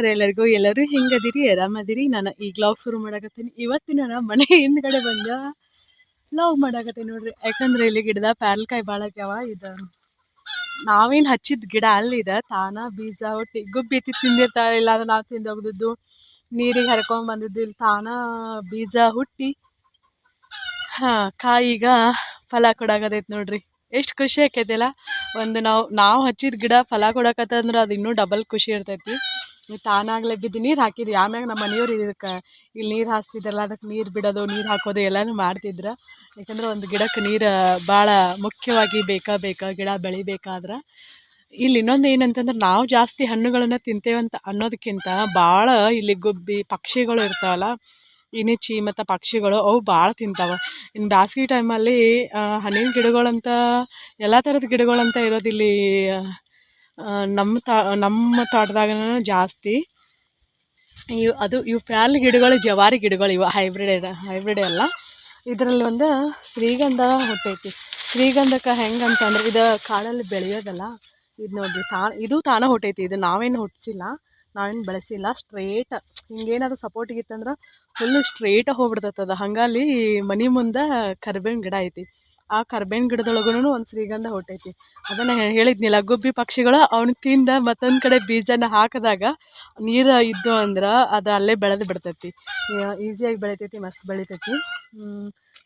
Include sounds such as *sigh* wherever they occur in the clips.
ನಮಸ್ಕಾರ ಎಲ್ಲರಿಗೂ, ಎಲ್ಲರೂ ಹೆಂಗದಿರಿ ಆರಾಮದಿರಿ ನಾನು ಈಗ ಲಾಗ್ ಶುರು ಮಾಡಕತ್ತೀನಿ. ಇವತ್ತಿನ ನಾನು ಮನೆ ಹಿಂದ್ಗಡೆ ಬಂದ ಲಾಗ್ ಮಾಡಕತ್ತೀನಿ ನೋಡ್ರಿ. ಯಾಕಂದ್ರೆ ಇಲ್ಲಿ ಗಿಡದ ಪ್ಯಾರ್ಲ್ಕಾಯಿ ಭಾಳ ಆಗ್ಯಾವ. ಇದು ನಾವೇನು ಹಚ್ಚಿದ ಗಿಡ ಅಲ್ಲಿದೆ, ತಾನ ಬೀಜ ಒಟ್ಟಿ ಗುಬ್ಬಿ ಎತ್ತಿ ತಿಂದಿರ್ತಾರೆ ಇಲ್ಲ ಅಂದ್ರೆ ನಾವು ತಿಂದೋಗ್ದದ್ದು ನೀರಿಗೆ ಹರ್ಕೊಂಡ್ ಬಂದಿದ್ದು. ಇಲ್ಲಿ ತಾನ ಬೀಜ ಹುಟ್ಟಿ, ಹಾಂ, ಕಾಯಿಗ ಫಲ ಕೊಡಾಕತೈತೆ ನೋಡ್ರಿ. ಎಷ್ಟು ಖುಷಿ ಆಕೈತಿಲ್ಲ ಒಂದು ನಾವು ನಾವು ಹಚ್ಚಿದ ಗಿಡ ಫಲ ಕೊಡಕತ್ತಂದ್ರೆ ಅದು ಇನ್ನೂ ಡಬಲ್ ಖುಷಿ ಇರ್ತೈತಿ. ತಾನಾಗ್ಲೇ ಬಿದ್ದು ನೀರು ಹಾಕಿದ್ರಿ. ಆಮ್ಯಾಗ ನಮ್ಮ ಮನೆಯವ್ರು ಇದಕ್ಕೆ ಇಲ್ಲಿ ನೀರು ಹಾಸ್ತಿದ್ರಲ್ಲ ಅದಕ್ಕೆ ನೀರು ಬಿಡೋದು, ನೀರು ಹಾಕೋದು ಎಲ್ಲನೂ ಮಾಡ್ತಿದ್ರು. ಯಾಕಂದ್ರೆ ಒಂದು ಗಿಡಕ್ಕೆ ನೀರು ಭಾಳ ಮುಖ್ಯವಾಗಿ ಬೇಕಾ ಬೇಕಾ, ಗಿಡ ಬೆಳಿಬೇಕಾದ್ರೆ. ಇಲ್ಲಿ ಇನ್ನೊಂದು ಏನಂತಂದ್ರೆ ನಾವು ಜಾಸ್ತಿ ಹಣ್ಣುಗಳನ್ನು ತಿಂತೇವಂತ ಅನ್ನೋದಕ್ಕಿಂತ ಭಾಳ ಇಲ್ಲಿ ಗುಬ್ಬಿ ಪಕ್ಷಿಗಳು ಇರ್ತಾವಲ್ಲ ಇನಿಚಿ ಮತ್ತು ಪಕ್ಷಿಗಳು ಅವು ಭಾಳ ತಿಂತಾವೆ. ಇನ್ನು ಬ್ಯಾಸ್ಗೆ ಟೈಮಲ್ಲಿ ಹಣ್ಣಿನ ಗಿಡಗಳಂತ, ಎಲ್ಲ ಥರದ ಗಿಡಗಳಂತ ಇರೋದಿಲ್ಲಿ ನಮ್ಮ ತಾ, ನಮ್ಮ ತೋಟದಾಗ ಜಾಸ್ತಿ. ಇವು ಅದು, ಇವು ಪ್ಯಾರ್ಲಿ ಗಿಡಗಳು, ಜವಾರಿ ಗಿಡಗಳು ಇವು ಹೈಬ್ರಿಡ್ ಹೈಬ್ರಿಡ್ ಅಲ್ಲ ಇದರಲ್ಲಿ ಒಂದು ಶ್ರೀಗಂಧ ಹುಟ್ಟೈತಿ. ಶ್ರೀಗಂಧಕ್ಕೆ ಹೆಂಗೆ ಅಂತಂದ್ರೆ ಇದು ಕಾಡಲ್ಲಿ ಬೆಳೆಯೋದಲ್ಲ, ಇದು ನೋಡಿ ತಾ, ಇದು ತಾನೇ ಹುಟ್ಟೈತಿ, ಇದು ನಾವೇನು ಹುಟ್ಟಿಸಿಲ್ಲ ನಾವೇನು ಬೆಳೆಸಿಲ್ಲ ಸ್ಟ್ರೇಟ್ ಹಿಂಗೇನಾದ್ರು ಸಪೋರ್ಟಿಗಿತ್ತಂದ್ರೆ ಫುಲ್ಲು ಸ್ಟ್ರೇಟಾಗಿ ಹೋಗ್ಬಿಡ್ತದ ಹಂಗಾಗಿ ಮನೆ ಮುಂದೆ ಕರ್ಬೇವಿನ ಗಿಡ ಐತಿ. ಆ ಕರ್ಬೇವಿನ ಗಿಡದೊಳಗೂ ಒಂದು ಶ್ರೀಗಂಧ ಹೊಟ್ಟೈತಿ. ಅದನ್ನು ಹೇಳಿದ್ನಿಲ್ಲ, ಗುಬ್ಬಿ ಪಕ್ಷಿಗಳು ಅವ್ನ ತಿಂದ ಮತ್ತೊಂದು ಕಡೆ ಬೀಜನ ಹಾಕಿದಾಗ ನೀರು ಇದ್ದು ಅಂದ್ರೆ ಅದು ಅಲ್ಲೇ ಬೆಳೆದು ಬಿಡ್ತೈತಿ. ಈಸಿಯಾಗಿ ಬೆಳಿತೈತಿ, ಮಸ್ತ್ ಬೆಳಿತೈತಿ.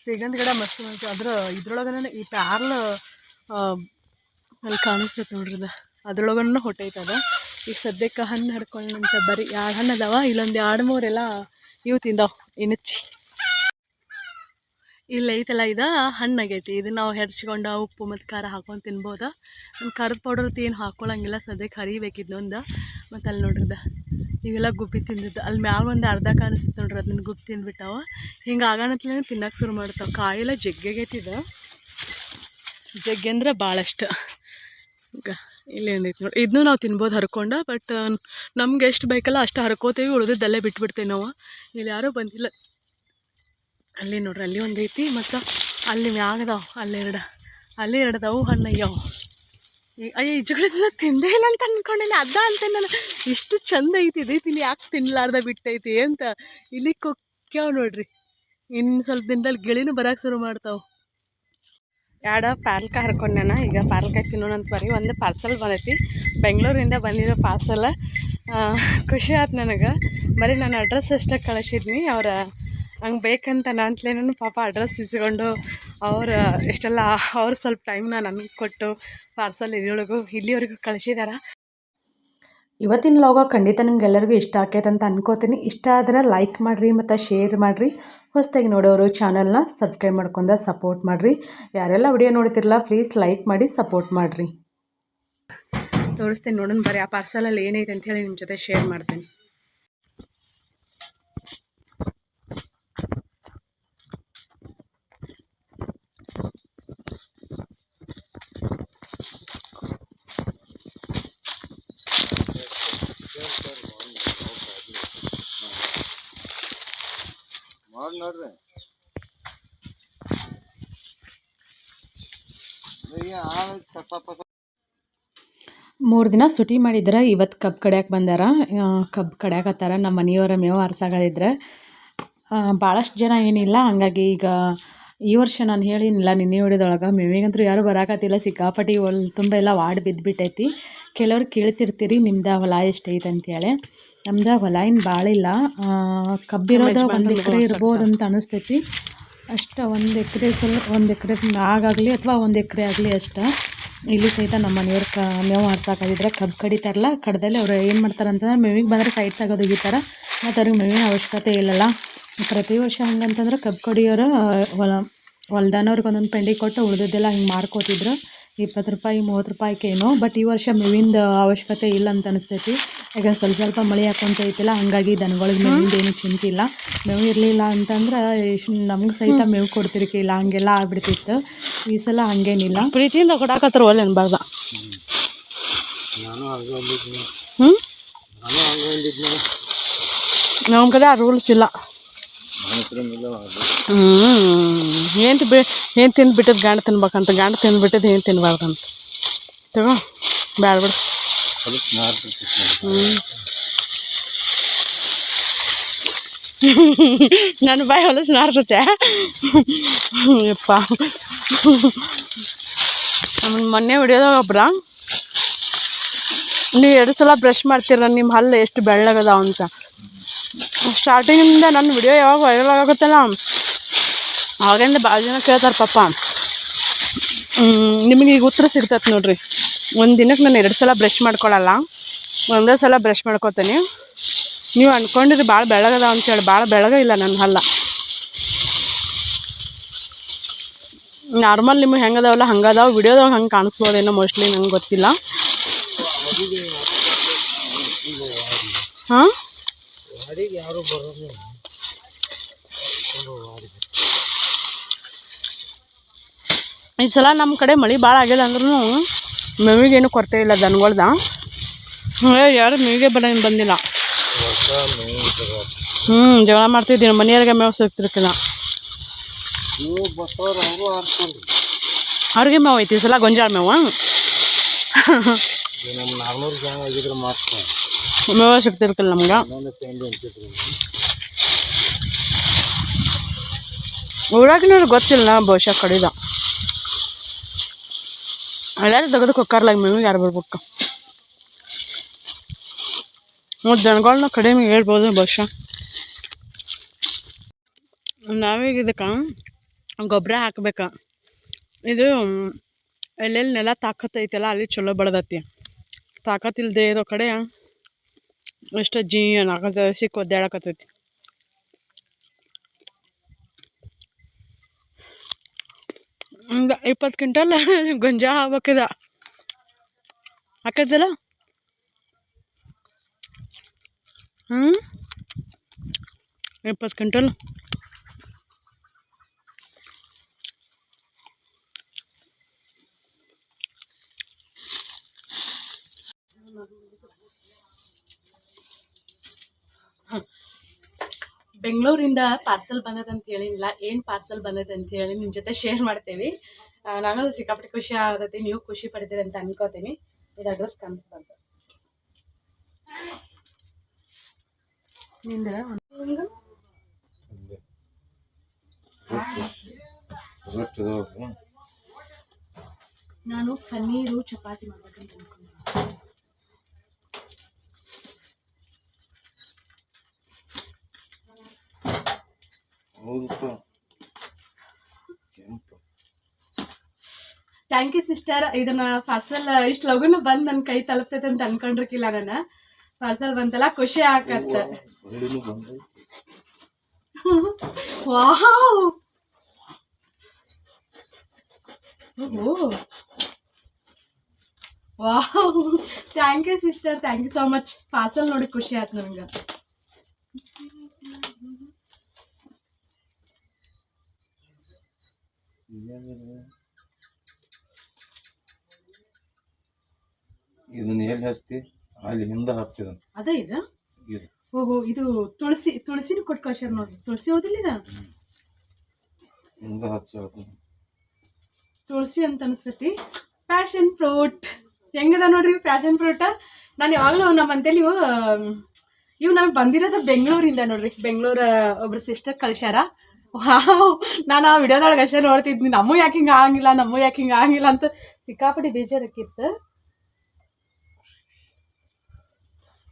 ಶ್ರೀಗಂಧ ಗಿಡ ಮಸ್ತ್ ಮಸ್ತ್ ಅದ್ರ ಇದ್ರೊಳಗನ ಈ ಪ್ಯಾರ್ಲ ಅಲ್ಲಿ ಕಾಣಿಸ್ತೈತೆ ನೋಡ್ರಿ ಅದ್ರೊಳಗನ ಹೊಟ್ಟೈತದ ಈಗ ಸದ್ಯಕ್ಕೆ ಹಣ್ಣು ಹಡ್ಕೊಂಡಂತ ಬರೀ ಎರಡು ಹಣ್ಣು ಅದಾವ ಇಲ್ಲೊಂದು ಎರಡು ಮೂರೆಲ್ಲ ಇವು ತಿಂದಾವ, ಇನಚ್ಚಿ. ಇಲ್ಲ, ಐತಲ್ಲ ಇದು? ಹಣ್ಣಾಗೈತಿ ಇದು ನಾವು ಹೆರ್ಚ್ಕೊಂಡು ಉಪ್ಪು ಮತ್ತು ಖಾರ ಹಾಕೊಂಡು ತಿನ್ಬೋದು. ನಮ್ಮ ಖಾರದ ಪೌಡರ್ ಏನು ಹಾಕ್ಕೊಳಂಗಿಲ್ಲ ಸದ್ಯಕ್ಕೆ ಹರಿಬೇಕಿದ್ದೊಂದು ಮತ್ತು ಅಲ್ಲಿ ನೋಡ್ರಿದ ಇವೆಲ್ಲ ಗುಬ್ಬಿ ತಿಂದಿದ್ದು ಅಲ್ಲಿ ಮ್ಯಾಲ ಒಂದು ಅರ್ಧ ಕಾಣಿಸ್ತು ನೋಡ್ರಿ ಅದನ್ನ ಗುಬ್ಬಿ ತಿಂದ್ಬಿಟ್ಟಾವ. ಹಿಂಗೆ ಆಗಣತ್ಲೇ ತಿನ್ನೋಕೆ ಶುರು ಮಾಡ್ತಾವೆ. ಕಾಯೆಲ್ಲ ಜಗ್ಗೆಗೈತಿದ ಜಗ್ಗೆ ಅಂದ್ರೆ ಭಾಳಷ್ಟು ಇಲ್ಲಿ ಏನೈತೆ ನೋಡಿ. ಇದನ್ನೂ ನಾವು ತಿನ್ಬೋದು ಹರ್ಕೊಂಡು ಬಟ್ ನಮ್ಗೆ ಎಷ್ಟು ಬೇಕಲ್ಲ ಅಷ್ಟು ಹರ್ಕೋತೀವಿ, ಉಳಿದಿದ್ದಲ್ಲೇ ಬಿಟ್ಬಿಡ್ತೇವೆ ನಾವು. ಇಲ್ಲಿ ಯಾರೂ ಬಂದಿಲ್ಲ. ಅಲ್ಲಿ ನೋಡ್ರಿ, ಅಲ್ಲಿ ಒಂದು ಐತಿ ಮತ್ತು ಅಲ್ಲಿ ಮ್ಯಾಗದಾವ, ಅಲ್ಲಿ ಎರಡು ಅಲ್ಲಿ ಎರಡು ಅದಾವು ಹಣ್ಣು ಅಯ್ಯವು ಅಯ್ಯೋ ಇಜುಗಳಿಂದ ತಿಂದೇ ಇಲ್ಲ ಅಂತ ಅಂದ್ಕೊಂಡಿಲ್ಲ ಅದ ಅಂತ ನಾನು ಇಷ್ಟು ಚಂದ ಐತಿ ಇದೈತಿ ಇಲ್ಲಿ ಯಾಕೆ ತಿನ್ನಲಾರ್ದ ಬಿಟ್ಟೈತಿ ಅಂತ. ಇಲ್ಲಿ ಕೊಕ್ಕ್ಯಾವ ನೋಡ್ರಿ. ಇನ್ನು ಸ್ವಲ್ಪ ದಿನದಲ್ಲಿ ಗಿಳಿನೂ ಬರೋಕೆ ಶುರು ಮಾಡ್ತಾವೆ. ಎರಡು ಪಾಲ್ಕ ಹರ್ಕೊಂಡಾನ. ಈಗ ಪಾಲ್ಕ ತಿನ್ನೋಣ ಅಂತ ಬರೀ ಒಂದು ಪಾರ್ಸಲ್ ಬಂದೈತಿ. ಬೆಂಗಳೂರಿಂದ ಬಂದಿರೋ ಪಾರ್ಸಲ್ ಖುಷಿ ಆಯ್ತು ನನಗೆ. ಬರೀ ನಾನು ಅಡ್ರೆಸ್ ಅಷ್ಟೇ ಕಳಿಸಿದ್ನಿ. ಅವ್ರ, ಹಂಗೆ ಬೇಕಂತ ನಾನು ಪಾಪ ಅಡ್ರೆಸ್ ಇಸ್ಕೊಂಡು ಅವ್ರ, ಇಷ್ಟೆಲ್ಲ, ಅವ್ರು ಸ್ವಲ್ಪ ಟೈಮ್ನ ನನಗೆ ಕೊಟ್ಟು ಪಾರ್ಸಲ್ ಇದ್ರೊಳಗೂ, ಇಲ್ಲಿವರೆಗೂ ಕಳಿಸಿದಾರೆ. ಇವತ್ತಿನ ಲಾಗ ಖಂಡಿತ ನಿಮ್ಗೆಲ್ಲರಿಗೂ ಇಷ್ಟ ಆಕೈತೆ ಅಂತ ಅನ್ಕೋತೀನಿ. ಇಷ್ಟ ಆದ್ರೆ ಲೈಕ್ ಮಾಡಿರಿ ಮತ್ತು ಶೇರ್ ಮಾಡಿರಿ. ಹೊಸದಾಗಿ ನೋಡೋರು ಚಾನಲ್ನ ಸಬ್ಸ್ಕ್ರೈಬ್ ಮಾಡ್ಕೊಂಡು ಸಪೋರ್ಟ್ ಮಾಡಿರಿ. ಯಾರೆಲ್ಲ ವಿಡಿಯೋ ನೋಡ್ತಿರಲ್ಲ ಪ್ಲೀಸ್ ಲೈಕ್ ಮಾಡಿ ಸಪೋರ್ಟ್ ಮಾಡಿರಿ. ತೋರಿಸ್ತೀನಿ ನೋಡೋಣ ಬರೀ ಆ ಪಾರ್ಸಲಲ್ಲಿ ಏನೈತೆ ಹೇಳಿ ನಿಮ್ಮ ಜೊತೆ ಶೇರ್ ಮಾಡ್ತೇನೆ. ನೋಡ್ರಿ. ಮೂರು ದಿನ ಸುಟಿ ಮಾಡಿದ್ರೆ ಇವತ್ತು ಕಬ್ಬು ಕಡ್ಯಾಕೆ ಬಂದಾರ. ಕಬ್ಬು ಕಡ್ಯಾಕತ್ತಾರ ನಮ್ಮ ಮನೆಯವರ, ಮೇವು ಹರ್ಸಾಗಳಿದ್ರೆ ಭಾಳಷ್ಟು ಜನ ಏನಿಲ್ಲ, ಹಂಗಾಗಿ ಈಗ ಈ ವರ್ಷ ನಾನು ಹೇಳಿನಿಲ್ಲ ನಿನ್ನೆ ಹೊಡಿದೊಳಗೆ ಮೇವಿಗಂತೂ ಯಾರೂ ಬರಾಕತ್ತಿಲ್ಲ, ಸಿಕ್ಕಾಪಟ್ಟಿ ಹೊಲ್ ತುಂಬ ಎಲ್ಲ ವಾಡ್ ಬಿದ್ದುಬಿಟ್ಟೈತಿ ಕೆಲವ್ರು ಕೇಳ್ತಿರ್ತೀರಿ ನಿಮ್ದ ಹೊಲ ಎಷ್ಟೈತೆ? ಅಂತೇಳಿ. ನಮ್ದು ಹೊಲ ಏನು ಭಾಳ ಇಲ್ಲ. ಕಬ್ಬಿರೋದು ಒಂದು ಎಕರೆ ಇರ್ಬೋದು ಅಂತ ಅನಿಸ್ತೈತಿ. ಅಷ್ಟು ಒಂದು ಎಕರೆ ಸ್ವಲ್ಪ ಒಂದು ಎಕರೆ ಆಗಾಗಲಿ ಅಥವಾ ಒಂದು ಎಕರೆ ಆಗಲಿ ಅಷ್ಟ. ಇಲ್ಲಿ ಸಹಿತ ನಮ್ಮ ಮನೆಯವ್ರ ಕ ಮೇವು ಹರ್ಸಾಕಿದ್ರೆ ಕಬ್ಬು ಕಡಿತಾರಲ್ಲ ಕಡ್ದಲ್ಲಿ ಅವ್ರು ಏನು ಮಾಡ್ತಾರೆ ಅಂತಂದ್ರೆ ಮೇವಿಗೆ ಬಂದರೆ ಸೈಡ್ ತಗೋದು ಒಗಿತಾರೆ ಮತ್ತು ಅವ್ರಿಗೆ ಮೇವಿನ ಅವಶ್ಯಕತೆ ಇಲ್ಲಲ್ಲ. ಪ್ರತಿ ವರ್ಷ ಹಂಗಂತಂದ್ರೆ ಕಬ್ಬು ಕಡಿಯೋರು ಹೊಲ ಹೊಲ್ದಾನವ್ರಿಗೆ ಒಂದೊಂದು ಪೆಂಡಿ ಕೊಟ್ಟು ಉಳಿದಿದ್ದೆಲ್ಲ ಹಿಂಗೆ ಮಾರ್ಕೋತಿದ್ರು. ಇಪ್ಪತ್ತು ರೂಪಾಯಿ ಮೂವತ್ತು ರೂಪಾಯಿಗೆ ಏನೋ ಬಟ್ ಈ ವರ್ಷ ಮೇವಿಂದ ಅವಶ್ಯಕತೆ ಇಲ್ಲ ಅಂತ ಅನಿಸ್ತೈತಿ. ಯಾಕಂದ್ರೆ ಸ್ವಲ್ಪ ಸ್ವಲ್ಪ ಮಳೆ ಹಾಕೊಂತೈತಿಲ್ಲ ಹಾಗಾಗಿ ದನಗಳಿಗೆ ಮೇವಿಂದ ಏನು ಚಿಂತೆ ಇಲ್ಲ. ಮೇವು ಇರಲಿಲ್ಲ ಅಂತಂದ್ರೆ ನಮ್ಗೆ ಸಹಿತ ಮೇವು ಕೊಡ್ತಿರ್ಕೆ ಇಲ್ಲ ಹಂಗೆಲ್ಲ ಆಗ್ಬಿಡ್ತಿತ್ತು. ಈ ಸಲ ಹಂಗೇನಿಲ್ಲ. ಪ್ರೀತಿಯಿಂದ ಕೊಡಾಕತ್ತಾರ ಒಳ್ಳೆ ಅನ್ಬಾರ್ದ. ಹ್ಞೂ ನಮ್ಮ ಕಡೆ ಆ ರೂಲ್ಸ್ ಇಲ್ಲ ನನ್ನ ಹತ್ರ ಇಲ್ಲ ಅದು ಹ್ಞೂ ಏನು ಬಿ ಏನು ತಿಂದು ಬಿಟ್ಟದ್ದು ಗಂಡ ತಿನ್ಬೇಕಂತ ಗಂಡ ತಿಂದ್ಬಿಟ್ಟದ್ದು ಏನು ತಿನ್ಬಾರ್ದಂತ. ತಗೋ ಬ್ಯಾಡ ಬಿಡು. ನನ್ನ ಬಾಯಿ ಹೊಲಸು ನಾರ್ತತೆ ಯಪ್ಪ. ನಮ್ಮ ಮೊನ್ನೆ ಹೊಡಿಯೋದಾಗ ಒಬ್ರ. ನೀವು ಎರಡು ಸಲ ಬ್ರಷ್ ಮಾಡ್ತೀರ ನಿಮ್ಮ ಹಲ್ಲು ಎಷ್ಟು ಬೆಳ್ಳಗದ ಅಂತ. ಸ್ಟಾರ್ಟಿಂಗಿಂದ ನನ್ನ ವಿಡಿಯೋ ಯಾವಾಗ ವೈರಲ್ ಆಗುತ್ತಲ್ಲ? ಆಗಿಂದ ಭಾಳ ಜನ ಕೇಳ್ತಾರೆ ಪಾಪ. ನಿಮಗೆ ಈಗ ಉತ್ತರ ಸಿಗ್ತೈತೆ ನೋಡ್ರಿ. ಒಂದು ದಿನಕ್ಕೆ ನಾನು ಎರಡು ಸಲ ಬ್ರಷ್ ಮಾಡ್ಕೊಳ್ಳಲ್ಲ ಒಂದೇ ಸಲ ಬ್ರಷ್ ಮಾಡ್ಕೊತೀನಿ. ನೀವು ಅಂದ್ಕೊಂಡಿರಿ ಭಾಳ ಬೆಳಗದ ಅಂತೇಳಿ ಭಾಳ ಬೆಳಗ ಇಲ್ಲ ನನ್ನ ಹಲ್ಲ. ನಾರ್ಮಲ್ ನಿಮಗೆ ಹೆಂಗದಾವಲ್ಲ, ಹಂಗದಾವ ವಿಡಿಯೋದಾಗ ಹಂಗೆ ಕಾಣಿಸ್ಬೋದೇನೋ ಮೋಸ್ಟ್ಲಿ ನಂಗೆ ಗೊತ್ತಿಲ್ಲ. ಹಾಂ? ವಾಡಿಗೆ ಯಾರು ಬರೋದು ಈ ಸಲ ನಮ್ಮ ಕಡೆ ಮಳೆ ಭಾಳ ಆಗಿಲ್ಲ ಅಂದ್ರೂ ಮೇವಿಗೇನು ಕೊರತೆ ಇಲ್ಲ ದನಗಳ್ದ. ಯಾರು ಮೇವಿಗೆ ಬರ ಬಂದಿಲ್ಲ. ಹ್ಞೂ ಜಗಳ ಮಾಡ್ತಿದ್ದೀನಿ ಮನೆಯವ್ರಿಗೆ ಮೇವು ಸಿಗ್ತಿರ್ತಿಲ್ಲ. ಅವ್ರಿಗೆ ಮೇವು ಐತಿ ಈ ಸಲ ಗೊಂಜಾಳ ಮೇವು. ನಮ್ಮ ನಾಲ್ನೂರು ಜನ ಆಗಿದ್ರೆ ಮಾತ್ರ. ಮೇವು ಸಿಗ್ತಿರ್ಕಿಲ್ಲ ನಮ್ಗೆ. ಇನ್ನೊಂದು ಪೆಂಡಿ ಊರಾಗಿನವ್ರಿಗೆ ಗೊತ್ತಿಲ್ಲ ಬಹುಶಃ ಕಡಿದ. ಎಲ್ಲರೂ ತೆಗೆದಕ್ಕೆ ಹೋಗ್ಕಾರಲ್ಲ ಮೇವಿಗೆ ಯಾರು ಬರ್ಬೇಕು? ಮತ್ತು ದನಗಳನ್ನ ಕಡಿಮೆ ಹೇಳ್ಬೋದು ಬಹುಶಃ. ನಾವೀಗ ಇದಕ್ಕೆ ಗೊಬ್ಬರ ಹಾಕ್ಬೇಕ. ಇದು ಎಲ್ಲೆಲ್ಲಿ ನೆಲ ತಾಕತ್ತೈತಲ್ಲ, ಅಲ್ಲಿ ಚಲೋ ಬೆಳೆದತಿ. ತಾಕತ್ತಿಲ್ಲದೆ ಇರೋ ಕಡೆ ಎಷ್ಟು ಜೀ ನಾಲ್ಕು ಸಿಕ್ಕ ಒದ್ದಾಡಕತ್ತೈತಿ ಒಂದು ಇಪ್ಪತ್ತು ಕ್ವಿಂಟಲ್ *laughs* ಗೊಂಜಾಳ ಆಗ್ಬೇಕಿದ ಹಾಕೈತಲ್ಲ? ಹ್ಞೂ ಇಪ್ಪತ್ತು ಕ್ವಿಂಟಲ್. ಬೆಂಗಳೂರಿಂದ ಪಾರ್ಸಲ್ ಬಂದದ ಅಂತ ಹೇಳಿಲ್ಲ ಏನು ಪಾರ್ಸಲ್ ಬಂದದ ಅಂತ ಹೇಳಿ ನಿಮ್ಮ ಜೊತೆ ಶೇರ್ ಮಾಡ್ತೇವೆ. ನಾನು ಸಿಕ್ಕಾಪಟ್ಟೆ ಖುಷಿ ಆಗತ್ತೆ ನೀವು ಖುಷಿ ಪಡ್ತೀರಿ ಅಂತ ಅನ್ಕೋತೀನಿ. ಇದು ಅಡ್ರೆಸ್ನಿಂದ ರೊಟ್ಟಿ ನಾನು ಪನ್ನೀರು ಚಪಾತಿ ಮಾಡ್ಬೇಕಂತ ಥ್ಯಾಂಕ್ ಯು ಸಿಸ್ಟರ್ ಇದನ್ನ ಪಾರ್ಸಲ್ ಇಷ್ಟು ಲಗುನ ಬಂದು ನನ್ನ ಕೈ ತಲುಪ್ತೈತೆ ಅಂತ ಅನ್ಕೊಂಡಿರ್ಕಿಲ್ಲ ನಾನು. ಪಾರ್ಸಲ್ ಬಂತಲ್ಲ, ಖುಷಿ ವಾಹ್ ಬಂದೈತಿ wow wow thank you sister thank you so much parcel ನೋಡಿ ಖುಷಿ ಆಯ್ತು ನನಗೆ. ಇದೇನಿದು? ಇದನ್ನ ಎಲ್ಲಿ ಹಚ್ತಿ? ಅಲ್ಲಿ ಹಿಂದೆ ಹಚ್ಚಿದನ್. ಅದೇ ಇದು? ಇದು. ಓಹೋ ಇದು ತುಳಸಿ ತುಳಸಿನ ಕೊಟ್ಟು ಕಳ್ಸ್ಯಾರ ನೋಡ್ರಿ. ತುಳಸಿ ಹೋದಿಲ್ಲ ಇದ? ಹಿಂದೆ ಹಚ್ಚಿ ತುಳಸಿ ಅಂತ ಅನಿಸ್ತೈತಿ. ಪ್ಯಾಷನ್ ಫ್ರೂಟ್ ಹೆಂಗದ ನೋಡ್ರಿ ಪ್ಯಾಷನ್ ಫ್ರೂಟ್ ನಾನು ಯಾವಾಗಲೂ ನಮ್ಮ ಅಂತೇಳಿ ಇವು ಇವು ನಮ್ಗೆ ಬಂದಿರೋದು ಬೆಂಗಳೂರಿಂದ ನೋಡ್ರಿ. ಬೆಂಗಳೂರ ಒಬ್ರು ಸಿಸ್ಟರ್ ಕಳ್ಸ್ಯಾರ. ವಾವ್ ನಾನು ಆ ವಿಡಿಯೋದೊಳಗೆ ಅಷ್ಟೇ ನೋಡ್ತಿದ್ನಿ. ನಮ್ಮ ಯಾಕೆ ಹಿಂಗೆ ಆಗಂಗಿಲ್ಲ ನಮ್ಮ ಯಾಕೆ ಹಿಂಗೆ ಆಗಂಗಿಲ್ಲ ಅಂತ ಸಿಕ್ಕಾಪಟ್ಟಿ ಬೇಜಾರಕ್ಕಿತ್ತು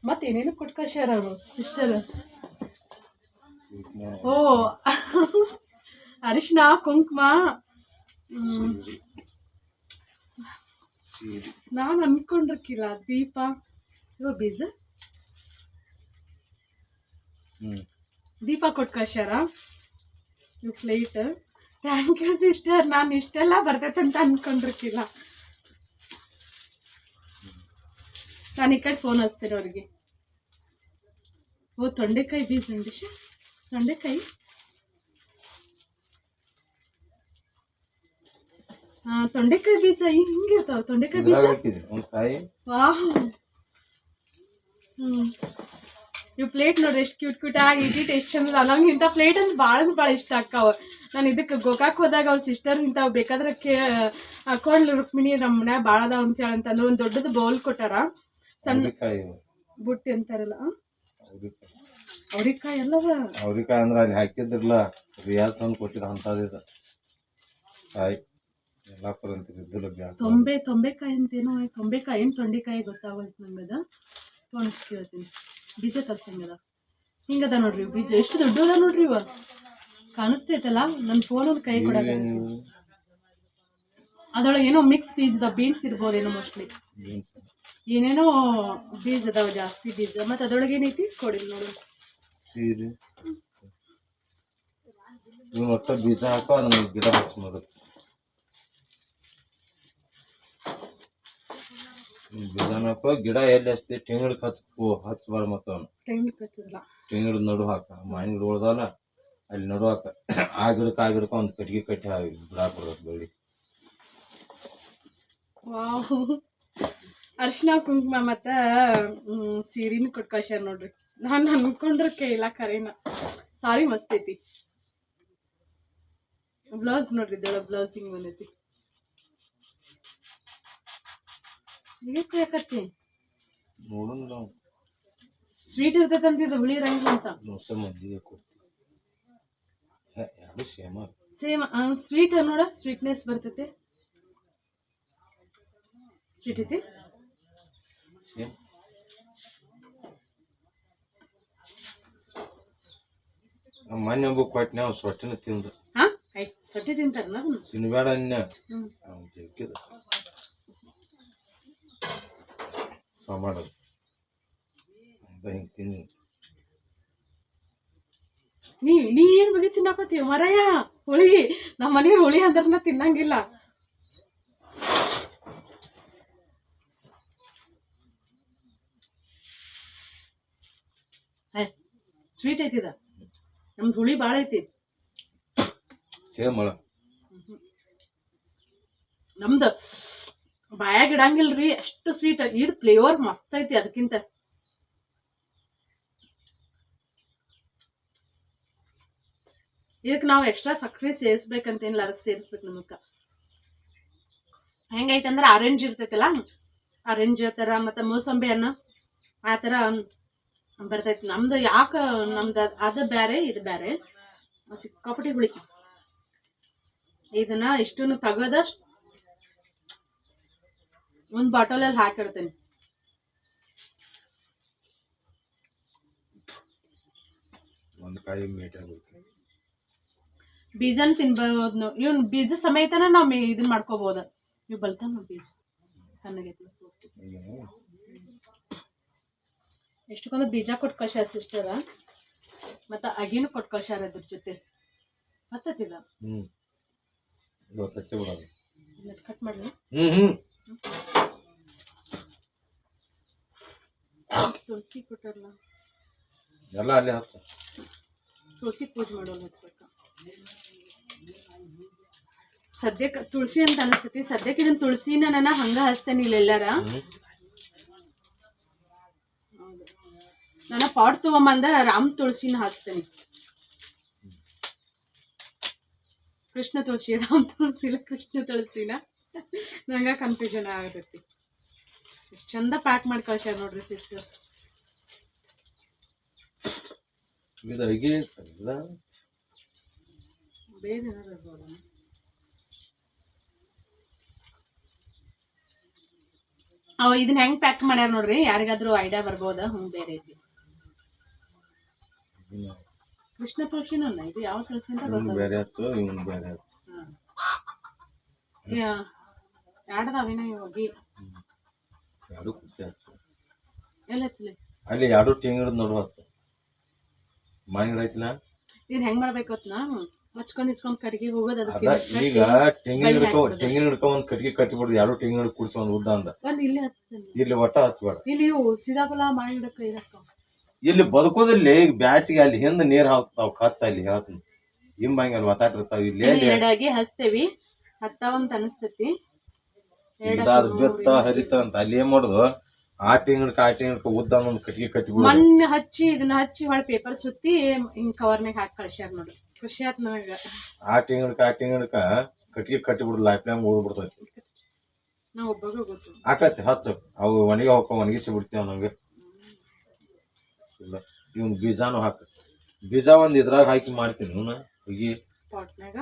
ಮತ್ತೆ ಏನೇನು ಕೊಟ್ಟು ಕಳ್ಸ್ಯಾರ ಅವರು ಸಿಸ್ಟರ್ ಓ. ಅರಿಶಿನ ಕುಂಕುಮ. ನಾನು ಅನ್ಕೊಂಡಿರ್ಕಿಲ್ಲ ದೀಪ. ಇವ ಬೀಜ? ದೀಪ ಕೊಟ್ಟು ಕಳ್ಸ್ಯಾರ? ಇವು ಪ್ಲೇಟ್ ಥ್ಯಾಂಕ್ ಯು ಸಿಸ್ಟರ್ ನಾನು ಇಷ್ಟೆಲ್ಲ ಬರ್ತೈತೆ ಅಂತ ಅನ್ಕೊಂಡಿರ್ಕಿಲ್ಲ. ನಾನು ಈ ಕಡೆ ಫೋನ್ ಹಚ್ತೇನೆ ಅವ್ರಿಗೆ. ಓ ತೊಂಡೆಕಾಯಿ ಬೀಜ ಉಂಡಿಶ ತೊಂಡೆಕಾಯಿ? ಹಾಂ ತೊಂಡೆಕಾಯಿ ಬೀಜ ಹಿಂಗಿರ್ತಾವ ತೊಂಡೆಕಾಯಿ ಬೀಜ? ವಾಹ್. ಹ್ಞೂ ಇವು ಪ್ಲೇಟ್ ನೋಡ್ರಿ ಎಷ್ಟು ಕ್ಯೂಟ್ ಕ್ಯೂಟ್ ಆಗಿ ಇಟ್ಟಿಟ್ಟು ಎಷ್ಟು ಚಂದ ನಂಗೆ ಇಂಥ ಪ್ಲೇಟ್ ಅಂದ್ರೆ ಭಾಳ ಭಾಳ ಇಷ್ಟ ಆಕ್ಕಾವ ನಾನು ಇದಕ್ಕೆ ಗೋಕಾಕ್ ಹೋದಾಗ ಅವ್ರ ಸಿಸ್ಟರ್ ಇಂಥವು ಬೇಕಾದ್ರೆ ಕೇ ಹಾಕೊಂಡು ರುಕ್ಮಿಣಿ ನಮ್ಮ ಮನ್ಯಾಗ ಭಾಳ ಅದಾವ ಅಂತ ಹೇಳಿ ಅಂತಂದ್ರೆ ಒಂದು ದೊಡ್ಡದು ಬೌಲ್ ಕೊಟ್ಟಾರ. ಸಣ್ಣ ಬುಟ್ಟಿ ಅಂತಾರಲ್ಲ? ಅವ್ರಿಕಾಯಿ ಎಲ್ಲವ ಅವ್ರಿಕಾಯಿ ಅಂದ್ರೆ ಅಲ್ಲಿ ಹಾಕಿದ್ರಲ್ಲ ರಿಯಾಜ್ ತಂದು ಕೊಟ್ಟಿದ್ದು ಅಂಥದ್ದು ಕಾಯಿ ಯಲ್ಲಾಪುರ ಅಂತೀವಿ ಇದ್ದಿಲ್ಲ ಬ್ಯಾಸ ತೊಂಬೆ ತೊಂಬೆಕಾಯಿ ಅಂತೇನೋ ತೊಂಬೆಕಾಯಿ ಏನು ತೊಂಡೆಕಾಯಿ ಗೊತ್ತಾಗೋಯ್ತು ನಂಗೆ ಅದು ಹೇಳ್ತೀನಿ ಬೀಜ ತರ್ಸಂಗದ? ಹಿಂಗದ ನೋಡ್ರಿ ಬೀಜ. ಎಷ್ಟು ದೊಡ್ಡದ ನೋಡ್ರಿ ಇವ? ಕಾಣಿಸ್ತೈತಲ್ಲ ನನ್ನ ಫೋನಲ್ಲಿ ಕೈ ಕೊಡಕ್ಕೆ ಅದ್ರೊಳಗೆ ಏನೋ ಮಿಕ್ಸ್ ಬೀಜದ ಬೀನ್ಸ್ ಇರ್ಬೋದೇನೋ ಮೋಸ್ಟ್ಲಿ ಏನೇನೋ ಬೀಜ ಅದಾವ ಜಾಸ್ತಿ ಬೀಜ. ಮತ್ತು ಅದೊಳಗೆ ಏನೈತಿ? ಕೊಡಿ ನೋಡು. ಸೀರೆ. ಇವ್ನು ಒಟ್ಟ ಬೀಜ ಹಾಕೋ ಅದನ್ನ ಗಿಡ ಹಚ್ಚಿ ಮೊದಲು ಹ್ಮ್, ಬೀಜನ ಹಾಕೋ ಗಿಡ ಎಲ್ಲಿ ಹಚ್ತಿ? ತೆಂಗಿಡಕ್ಕೆ ಹಚ್ಚು ಹಚ್ಚಬಾರ ಮತ್ತು ಅವನು. ತೆಂಗಿಡದ ನಡು ಹಾಕ. ಮಾವಿನ ಗಿಡ ಉಳ್ದಲ್ಲ ಅಲ್ಲಿ ನಡು ಹಾಕ. ಆ ಗಿಡಕ್ಕೆ ಆ ಗಿಡಕ್ಕೆ ಒಂದು ಕಟ್ಟಿಗೆ ಕಟ್ಟಿ ಬಿಡಾಕ ಬರ್ತದೆ ಬೆಳ್ಳಿ. ವಾವ್ ಅರ್ಶಿನ ಕುಂಕುಮ ಮತ್ತು ಸೀರೆನೂ ಕೊಟ್ಟು ಕಳ್ಸ್ಯಾರ ನೋಡ್ರಿ. ನಾನು ಅನ್ಕೊಂಡ್ರೆ ಇಲ್ಲ ಕರೇನ. ಸಾರಿ ಮಸ್ತ್ ಐತಿ. ಬ್ಲೌಸ್ ನೋಡ್ರಿ ಇದೊಳ ಬ್ಲೌಸ್ ಹಿಂಗೆ ಬಂದೈತಿ. ಇದಕ್ಕೆ ಯಾಕತ್ತಿ? ನೋಡೋಣ ನಾವು. ಸ್ವೀಟ್ ಇರ್ತೈತಂತ ಇದು ಹುಳಿ ಇರಂಗಿಲ್ಲ ಅಂತ. ಸೇಮ್. ಸ್ವೀಟ್ ನೋಡ ಸ್ವೀಟ್ನೆಸ್ ಬರ್ತೈತಿ. ಸ್ವೀಟ್ ಐತಿ? ಸೇಮ್ ಮೊನ್ನೆ ಒಬ್ಬ ಕೊಟ್ಟನೆ ಅವ್ನು ಸೊಟ್ಟಿನ ತಿಂದ. ಹಾಂ ಆಯ್ತು. ಸೊಟ್ಟಿ ತಿಂತಾರಲ್ಲ ಅದನ್ನ ತಿನ್ಬೇಡ ಅನ್ನ ಅವ್ನು ಜಗ್ಗಿದ. ಸೊ ಮಾಡೋದು ಅಂತ ಹಿಂಗೆ ತಿನ್ನಿ. ನೀ ನೀ ಏನು ಬಗ್ಗೆ ತಿನ್ನಾಕತ್ತೀವ ಮರಯ್ಯ ಹುಳಿ. ನಮ್ಮ ಮನೆಯವ್ರು ಹುಳಿ ಅಂದ್ರನ್ನ ತಿನ್ನಂಗಿಲ್ಲ. ಸ್ವೀಟ್ ಐತಿದ ನಮ್ದು ಹುಳಿ ಭಾಳ ಐತಿ. ಸೇಮ್ ನಮ್ದು ಬಾಯಾಗ ಇಡಂಗಿಲ್ರಿ ಅಷ್ಟು ಸ್ವೀಟ್ ಇದು ಫ್ಲೇವರ್ ಮಸ್ತ್ ಐತಿ ಅದಕ್ಕಿಂತ. ಇದಕ್ಕೆ ನಾವು ಎಕ್ಸ್ಟ್ರಾ ಸಕ್ಕರೆ ಸೇರಿಸ್ಬೇಕಂತೇನಿಲ್ಲ ಅದಕ್ಕೆ ಸೇರಿಸ್ಬೇಕು ಹೆಂಗೈತೆ ಹೆಂಗೈತಂದ್ರೆ ಆರೆಂಜ್ ಇರ್ತೈತಲ್ಲ ಆರೆಂಜ್ ಥರ ಮತ್ತು ಮೂಸಂಬಿ ಹಣ್ಣು ಆ ಥರ ಬರ್ತೈತಿ ನಮ್ದು ಯಾಕೆ ನಮ್ದು ಅದ್- ಬೇರೆ ಇದು ಬೇರೆ ಸಿಕ್ಕಾಪಟ್ಟಿ ಹುಳಿ. ಇದನ್ನ ಇಷ್ಟನ್ನು ತೆಗೆದಷ್ಟು ಒಂದು ಬಾಟಲಲ್ಲಿ ಹಾಕಿಡ್ತೇನೆ. ಆಗುತ್ತೆ ಬೀಜನ ತಿನ್ಬೋದು ಇವ್ನ ಬೀಜ ಸಮೇತನ ನಾವು ಇದನ್ನ ಮಾಡ್ಕೋಬಹುದು ನೀವು ಬಲ್ತಾನ ಬೀಜ. ಚೆನ್ನಾಗೈತಿ ಎಷ್ಟಕ್ಕೊಂದು ಬೀಜ ಕೊಟ್ಟು ಕಳ್ಸ್ಯಾರ ಸಿಸ್ಟರ ಮತ್ತು ಅಗಿನೂ ಕೊಟ್ಟು ಕಳ್ಸ್ಯಾರ ಅದ್ರ ಜೊತೆ. ಹತ್ತತಿಲ್ಲ? ಕಟ್ ಮಾಡಲಿ ತುಳಸಿ ಕೊಟ್ಟಾರಲ್ಲ. ಎಲ್ಲ ಅಲ್ಲೇ ಹತ್ತ ತುಳಸಿ ಪೂಜೆ ಮಾಡೋದು ಹಚ್ಬೇಕು. ಸದ್ಯಕ್ಕೆ ತುಳಸಿ ಅಂತ ಅನಿಸ್ತೈತಿ. ಸದ್ಯಕ್ಕೆ ಇದನ್ನ ತುಳಸಿನ ನಾನು ಹಂಗ ಹಚ್ತೇನೆ ಇಲ್ಲೆಲ್ಲಾರ ನಾನು ಪಾಟ್ ತೊಗೊಂಬಂದ ರಾಮ್ ತುಳಸಿನ ಹಾಕ್ತೇನೆ. ಕೃಷ್ಣ ತುಳಸಿ ರಾಮ್ ತುಳಸಿ ಇಲ್ಲ ಕೃಷ್ಣ ತುಳಸಿನ. ನಂಗೆ ಕನ್ಫ್ಯೂಷನ್ ಆಗತೈತಿ. ಎಷ್ಟು ಚಂದ ಪ್ಯಾಕ್ ಮಾಡಿ ಕಳ್ಸ್ಯಾರ ನೋಡ್ರಿ ಸಿಸ್ಟರ್ ಅವ ಇದನ್ನ ಹೆಂಗ್ ಪ್ಯಾಕ್ ಮಾಡ್ಯಾರ ನೋಡ್ರಿ? ಯಾರಿಗಾದ್ರೂ ಐಡಿಯಾ ಬರ್ಬೋದಾ? ಹ್ಞೂ ಬೇರೆ ಐತಿ. ಕೃಷ್ಣ ತುಳಸಿನೂ ಇದು ಯಾವ ತುಳಸಿ ಅಂತ ಇವ್ನು ಬೇರೆ ಹಚ್ಚು ಇವ್ನು ಬೇರೆ ಹಚ್ಚು ಎರಡದಾವೇನ ಇವಾಗಿ ಎರಡು ಖುಷಿ ಆಯ್ತು ಎಲ್ಲ ಹಚ್ಚಲಿ ಅಲ್ಲಿ ಎರಡು ತೆಂಗಿಡದ ನಡು ಹಚ್ಚು ಮಾವಿನ ಗಿಡ ಐತಿಲ್ಲ ಇದು ಹೆಂಗ್ ಮಾಡ್ಬೇಕು ಗೊತ್ತಾ? ಹಚ್ಕೊಂಡ್ ಇಚ್ಕೊಂಡ್ ಕಡೆಗೆ ಹೋಗೋದು ಅದ ಈಗ ತೆಂಗಿನ ಹಿಡ್ಕೊ ತೆಂಗಿನ ಹಿಡ್ಕೊ ಒಂದ್ ಕಟ್ಗೆ ಕಟ್ಟಿಬಿಡ್ದು ಎರಡು ತೆಂಗಿನ ಗಿಡ ಕುಡ್ಸಿ ಒಂದ್ ಉದ್ದ ಅಂದ. ಒಂದ್ ಇಲ್ಲೇ ಹಚ್ತೇನೆ. ಇಲ್ಲಿ ಒಟ್ಟ ಹಚ್ಬೇಡ. ಇಲ್ಲಿ ಇವು ಸೀತಾಫಲ ಮಾಡಿ ಗಿಡಕ್ಕೆ ಇದಕ್ಕ ಇಲ್ಲಿ ಬದುಕೋದಿಲ್ಲ ಈಗ ಬ್ಯಾಸಿಗೆ ಅಲ್ಲಿ ಹಿಂದೆ ನೀರ್ ಹಾಕ್ತಾವ ಕತ್ತ ಅಲ್ಲಿ ಹೇಳ್ತೀನಿ. ಹಿಂಬಂಗ ಅಲ್ಲಿ ಒತ್ತಾಟಿರ್ತಾವ ಇಲ್ಲಿ ಎರಡಾಗಿ ಹಚ್ತೇವಿ. ಹತ್ತಾವಂತ ಅನಿಸ್ತೈತಿ. ಇದಾದ ಬೆತ್ತ ಅಂತ ಅಲ್ಲಿ ಏನ್ ಮಾಡುದು? ಆ ತಿಂಗಳ ಆ ತಿಂಗಳ ಉದ್ದ ಒಂದ್ ಕಟ್ಟಿಗೆ ಕಟ್ಟಿ ಮಣ್ಣು ಹಚ್ಚಿ ಇದನ್ನ ಹಚ್ಚಿ ಮಾಡಿ ಪೇಪರ್ ಸುತ್ತಿ ಹಿಂಗ್ ಕವರ್ನಾಗ ಹಾಕಿ ಕಳ್ಸ್ಯಾರ ನೋಡ್ರಿ ಖುಷಿ ಆಯ್ತು ನನಗ ಆ ತಿಂಗಳ ಆ ತಿಂಗಳಕ್ಕೆ ಕಟ್ಟಿಗೆ ಕಟ್ಟಿ ಕಟ್ಟಿಬಿಡುದು ಲೈಫ್ ನಾವು ಒಬ್ಬಗ ಗೊತ್ತು ಆಕತಿ ಹಚ್ಚ. ಅವು ಒಣಗಿ ಹೋಗ್ಕೊ ಒಣಗಿಸಿ ಬಿಡ್ತೇವೆ ನಂಗೆ. ಇಲ್ಲ ಇವ್ನ ಬೀಜಾನು ಹಾಕ. ಬೀಜ ಒಂದು ಇದ್ರಾಗ ಹಾಕಿ ಮಾಡ್ತೀನಿ ಇವನು. ಹೋಗಿ ಪಾಟ್ನಾಗ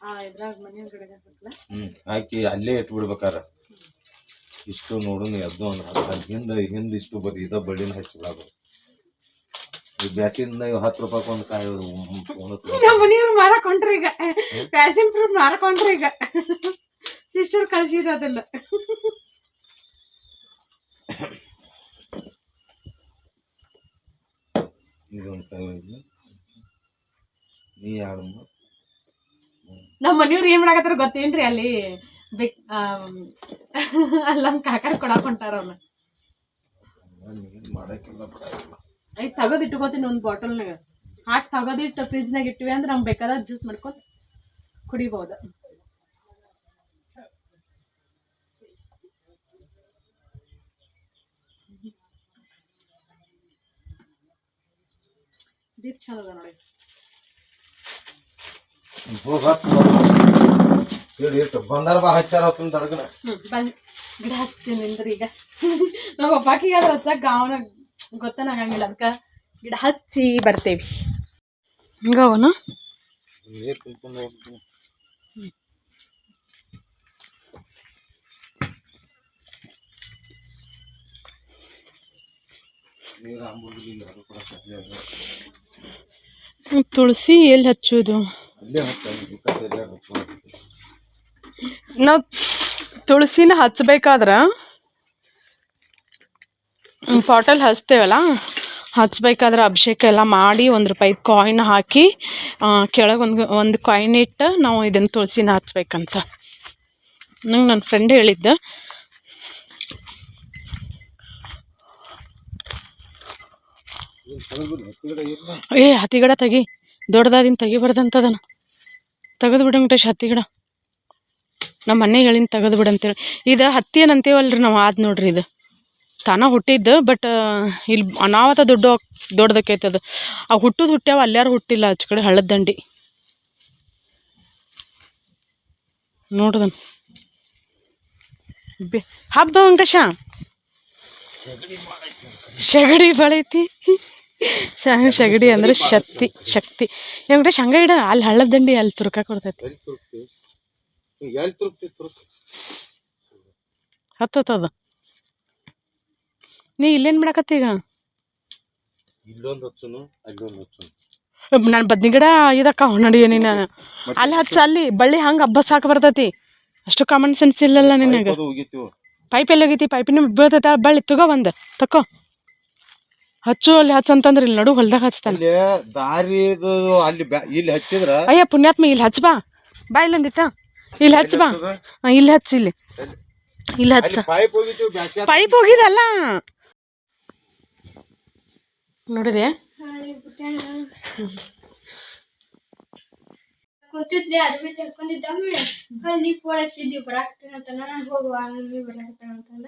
ಆ ಇದ್ರಾಗ ಮನೆ ಕಡೆಗೆ ಹಾಕ್ಲಾ? ಹ್ಞೂ ಹಾಕಿ ಅಲ್ಲೇ ಇಟ್ಬಿಡ್ಬೇಕಾರ. ಇಷ್ಟು ನೋಡು ಎದ್ದು ಅಂದ್ರೆ ಹಿಂದ ಹಿಂದೆ ಹಿಂದೆ ಇಷ್ಟು ಬರೀ ಇದ ಬಳ್ಳಿನ ಹಚ್ಚಿಬಿಡೋದು ಈ ಬ್ಯಾಸಿಂದ ಹತ್ತು ರೂಪಾಯಿ ಒಂದು ಕಾಯಿ. ನಮ್ಮ ಮನೆಯವ್ರು ಮಾರಕ್ ಹೊಂಟ್ರಿ ಈಗ. ಪ್ಯಾಸಿನ್ ಪ್ರೂಫ್ ಮಾರಕ್ ಈಗ. ಸಿಸ್ಟರ್ ಕಳ್ಸಿರೋದಿಲ್ಲ. ಇದೊಂದು ನೀ ಯಾರು ನಮ್ಮ ಮನೆಯವ್ರು ಏನು ಮಾಡಾಕತ್ತಾರ ಗೊತ್ತೇನ್ರಿ ಅಲ್ಲಿ ಬೆಕ್ ಅಲ್ಲಿ ನಮ್ಮ ಕಾಕರ್ ಕೊಡಾಕ್ ಹೊಂಟಾರ ಅವ್ನ. ಮಾಡೋಕ್ಕಿಲ್ಲ ತೆಗೆದು ಇಟ್ಕೋತೀನಿ ಒಂದು ಬಾಟಲ್ನಾಗ ಹಾಕಿ ತಗದಿಟ್ಟು ಫ್ರಿಜ್ನಾಗ ಇಟ್ಟಿವಿ ಅಂದ್ರೆ ನಮ್ಗೆ ಬೇಕಾದ ಜ್ಯೂಸ್ ಮಾಡ್ಕೊಂಡು ಕುಡಿಬೋದು. ದೀಪ್ ಚಂದ ಅದ ನೋಡಿ ಹೋಗಿ ಹತ್ತು ಹೇಳಿ ಇಟ್ಟು ಬಂದಾರ ಬಾ ಹಚ್ಚಾರ ಅವತ್ತಿನ ತಡಗನ ಹ್ಞೂ ಬಂದು ಗಿಡ ಹಚ್ತೀನಿ ನಿಂದ್ರಿ ಈಗ ನಾವು ಒಬ್ಬಾಕಿಗೆ ಅದ್ರ ಹಚ್ಚಕ್ಕೆ ಅವನ ಗೊತ್ತನಾಗಂಗಿಲ್ಲ ಅದಕ್ಕೆ ಗಿಡ ಹಚ್ಚಿ ಬರ್ತೇವಿ ಹಿಂಗವನು ನೀರು ತುಂಬ್ಕೊಂಡು ಹೋಗ್ತೀನಿ ತುಳಸಿ ಎಲ್ಲಿ ಹಚ್ಚೋದು? ನಾವು ತುಳಸಿನ ಹಚ್ಚಬೇಕಾದ್ರೆ ಪಾಟಲ್ ಹಚ್ತೇವಲ್ಲ? ಹಚ್ಬೇಕಾದ್ರೆ ಅಭಿಷೇಕ ಎಲ್ಲ ಮಾಡಿ ಒಂದು ರೂಪಾಯಿ ಕಾಯಿನ್ ಹಾಕಿ ಕೆಳಗೆ ಒಂದು ಒಂದು ಕಾಯಿನ್ ಇಟ್ಟು ನಾವು ಇದನ್ನು ತುಳಸಿನ ಹಚ್ಬೇಕಂತ. ನಂಗೆ ನನ್ನ ಫ್ರೆಂಡ್ ಹೇಳಿದ್ದ ಏ, ಹತ್ತಿ ಗಿಡ ತೆಗಿ. ದೊಡ್ಡದಾದಿನ ತೆಗಿಬಾರ್ದಂತದನ ತೆಗೆದು ಹತ್ತಿ ಗಿಡ. ನಮ್ಮ ಮನೆ ಹೇಳಿನ ತೆಗೆದು ಬಿಡು ಅಂತೇಳಿ ಇದು ಹತ್ತಿ ಏನು ಅಂತೀವಲ್ರಿ ನಾವು ಆದ್ ನೋಡ್ರಿ ಇದು. ತಾನ ಹುಟ್ಟಿದ್ದು, ಬಟ್ ಇಲ್ಲಿ ಅನಾವತ ದೊಡ್ಡ ದೊಡ್ಡದಕ್ಕೈತೆ ಅದು. ಆ ಹುಟ್ಟುದು ಹುಟ್ಟ್ಯಾವ ಅಲ್ಲಾರು ಹುಟ್ಟಿಲ್ಲ ಆಚೆ ಕಡೆ ಹಳ್ಳದ ದಂಡಿ. ನೋಡ್ದನ್. ಬೆ, ಹಬ್ಬ ವೆಂಕಟೇಶ? ಶಗಡಿ ಬಳೈತಿ. ಶಂಗ ಶಗಡಿ ಅಂದ್ರೆ ಶಕ್ತಿ ಶಕ್ತಿ. ವೆಂಕಟೇಶ್ ಶಂಗ ಇಡ ಅಲ್ಲಿ ಹಳ್ಳದ ದಂಡಿ ಅಲ್ಲಿ ತುರ್ಕ ಕೊಡ್ತೈತಿ. ಹತ್ತದ ನೀ ಇಲ್ಲೇನು ಮಾಡಕತ್ತಿ ಈಗ? ನಾನು ಬದ್ನಿ ಗಿಡ ಇದಕ್ಕ ನಡಿಯ ನೀನು. ಅಲ್ಲಿ ಹಚ್ಚ ಅಲ್ಲಿ ಬಳ್ಳಿ ಹಂಗೆ ಹಬ್ಬ ಸಾಕು ಬರ್ತೈತಿ. ಅಷ್ಟು ಕಾಮನ್ ಸೆನ್ಸ್ ಇಲ್ಲಲ್ಲ ನಿನಗೆ. ಪೈಪ್ ಎಲ್ಲಿ ಹೋಗೈತಿ ಪೈಪಿನ ಬೀಳ್ತೈತೆ ಬಳ್ಳಿ ತಗೋ ಒಂದು ತಕೋ. ಹಚ್ಚು ಅಲ್ಲಿ ಹಚ್ಚು ಅಂತಂದ್ರೆ ಇಲ್ಲಿ ನಡು ಹೊಲ್ದಾಗ ಹಚ್ತಾನೆ. ಇಲ್ಲಿ ದಾರಿ ಅಲ್ಲಿ ಬ್ಯಾ- ಇಲ್ಲಿ ಹಚ್ಚಿದ್ರ? ಅಯ್ಯ ಪುಣ್ಯಾತ್ಮ ಇಲ್ಲಿ ಹಚ್ಚ ಬಾ. ಬಾ ಇಲ್ಲೊಂದಿಟ್ಟ. ಇಲ್ಲಿ ಹಚ್ಚ ಬಾ. ಹಾಂ ಇಲ್ಲಿ ಹಚ್ಚ ಇಲ್ಲಿ. ಇಲ್ಲಿ ಹಚ್ಚ. ಪೈಪ್ ಬ್ಯಾಸ್ಗ್ಯಾಗ ಪೈಪ್ ಹೋಗಿದಲ್ಲ. ನೋಡಿದೆ. ಕೂತಿದ್ದೆ ಬರಾಕ್ತೀನಿ ಅಂತ ನಾನು ಹೋಗುವ. ಬರಾಕ್ತಾನ ಅಂತಂದ.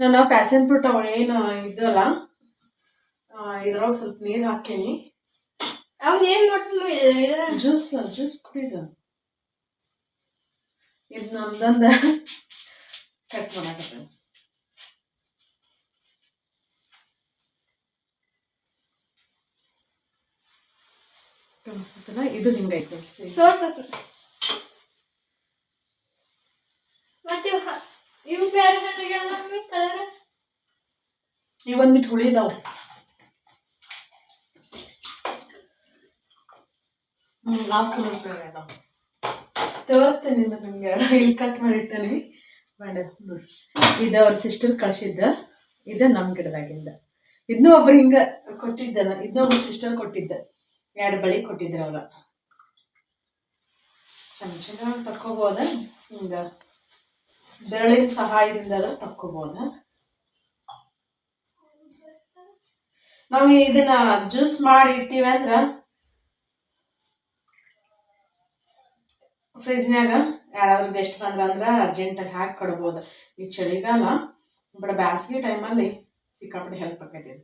ನಾನು ಪ್ಯಾಸನ್ ಫ್ರೂಟ್ ಏನು ಇದಲ್ಲ ಇದ್ರೊಳಗೆ ಸ್ವಲ್ಪ ನೀರು ಹಾಕೀನಿ ಅವನೇನು ಏನ್ ಮಾಡ್ತಾನೆ ಜ್ಯೂಸ್ ಜ್ಯೂಸ್ ಕುಡಿದು. ಇದು ನಮ್ದಂದ ಕಟ್ ಮಾಡಕತ್ತೆ ಇದು ಹಿಂಗೈತೆ ನೋಡಿ ಸೇಮ್ ಸೋರ್ತೈತಿ ಮತ್ತೆ ಇವ್ ಹ- ಇವು ಬೇರೆ ಹಣ್ಣಿಗೆ ಮಮ್ಮಿ ಕಲರ್ ಇವೊಂದಿಟ್ಟು ಹುಳಿದಾವು ನಾಲ್ಕು ತೋರಿಸ್ತೇನೆ ನಿಮ್ಗೆ ಇಲ್ಲಿ ಕಟ್ ಮಾಡಿಟ್ಟಲ್ಲಿ ಬೇಡ ಇದು ಅವ್ರ ಸಿಸ್ಟರ್ ಕಳ್ಸಿದ್ದ. ಇದು ನಮ್ಮ ಗಿಡದಾಗಿಂದ. ಇದನ್ನೂ ಒಬ್ರು ಹಿಂಗೆ ಕೊಟ್ಟಿದ್ದ ಇದನ್ನೂ ಒಬ್ರು ಸಿಸ್ಟರ್ ಕೊಟ್ಟಿದ್ದ. ಎರಡು ಬಳಿ ಕೊಟ್ಟಿದ್ರು ಅವ್ರ. ಚೆನ್ನಾಗಿ ತಕ್ಕೋಬೋದ? ಹಿಂಗೆ ಬೆರಳಿನ ಸಹಾಯದಿಂದ ತಕ್ಕೋಬೋದ? ನಾವು ಇದನ್ನ ಜ್ಯೂಸ್ ಮಾಡಿ ಇಟ್ಟಿವಿ ಅಂದ್ರ ಫ್ರಿಜ್ನ್ಯಾಗ ಯಾರಾದ್ರೂ ಗೆಸ್ಟ್ ಬಂದ್ರ ಅಂದ್ರ ಅರ್ಜೆಂಟಾಗಿ ಹಾಕಿ ಕೊಡ್ಬೋದು. ಈ ಚಳಿಗಾಲ ಬಟ್ ಬ್ಯಾಸ್ಗೆ ಟೈಮಲ್ಲಿ ಸಿಕ್ಕಾಪಟ್ಟೆ ಹೆಲ್ಪ್ ಆಕೈತಿ.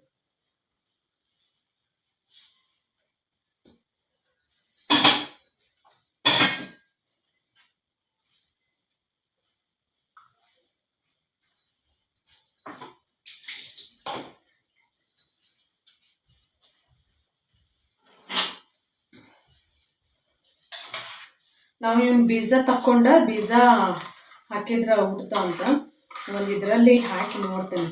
ನಾವು ಇವ್ನ ಬೀಜ ತಕ್ಕೊಂಡ ಬೀಜ ಹಾಕಿದ್ರೆ ಹುಡ್ತಾ ಅಂತ. ಒಂದು ಇದರಲ್ಲಿ ಹಾಕಿ ನೋಡ್ತೇನೆ.